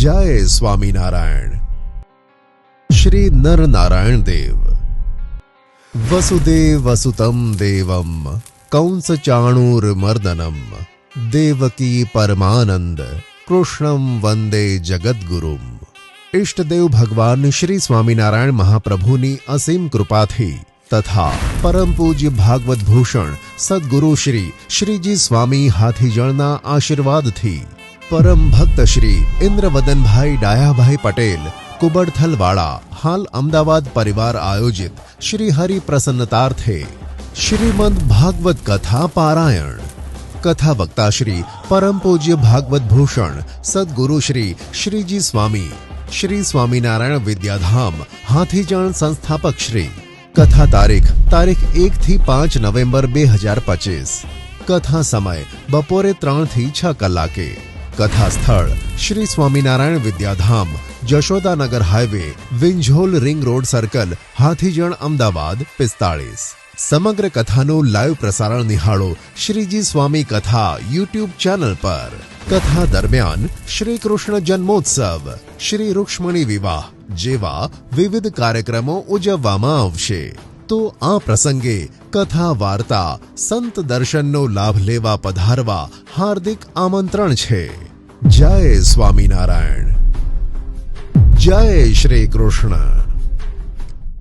જય સ્વામિનારાયણ શ્રી નર નારાયણ દેવ વસુદેવ વસુતમ દેવમ કંસ ચાણૂર મર્દનમ દેવકી પરમાનંદ કૃષ્ણમ વંદે જગદગુરુમ ઇષ્ટદેવ ભગવાન શ્રી સ્વામિનારાયણ મહાપ્રભુની અસીમ કૃપાથી તથા પરમ પૂજ્ય ભાગવત ભૂષણ સદગુરુ શ્રી શ્રીજી સ્વામી હાથીજણના આશીર્વાદથી પરમ ભક્ત શ્રી ઇન્દ્રવદનભાઈ ડાયાભાઈ પટેલ કુબડથલવાળા હાલ અમદાવાદ પરિવાર આયોજિત શ્રી હરિ પ્રસન્નતાર્થે શ્રીમદ ભાગવત કથા પારાયણ કથા વક્તા શ્રી પરમ પૂજ્ય ભાગવત ભૂષણ સદગુરુ શ્રી શ્રીજી સ્વામી શ્રી સ્વામિનારાયણ વિદ્યાધામ હાથીજણ સંસ્થાપક શ્રી કથા તારીખ તારીખ એક થી પાંચ નવેમ્બર બે હજાર પચીસ કથા સમય બપોરે ત્રણ થી છ કલાકે કથા સ્થળ Shri Swaminarayan Vidyadham, Jashodanagar highway Vinzol ring road circle, Hathijan Ahmedabad, પિસ્તાળીસ. સમગ્ર કથાનું લાઈવ પ્રસારણ નિહાળો શ્રીજી સ્વામી કથા યુટ્યુબ ચેનલ પર. કથા દરમિયાન શ્રી કૃષ્ણ જન્મોત્સવ, શ્રી રૂક્ષ્મણી વિવાહ જેવા વિવિધ કાર્યક્રમો ઉજવવામાં આવશે. તો આ પ્રસંગે કથા, વાર્તા, સંત દર્શનનો લાભ લેવા, પધારવા હાર્દિક આમંત્રણ છે. જય સ્વામિનારાયણ. જય શ્રી કૃષ્ણ.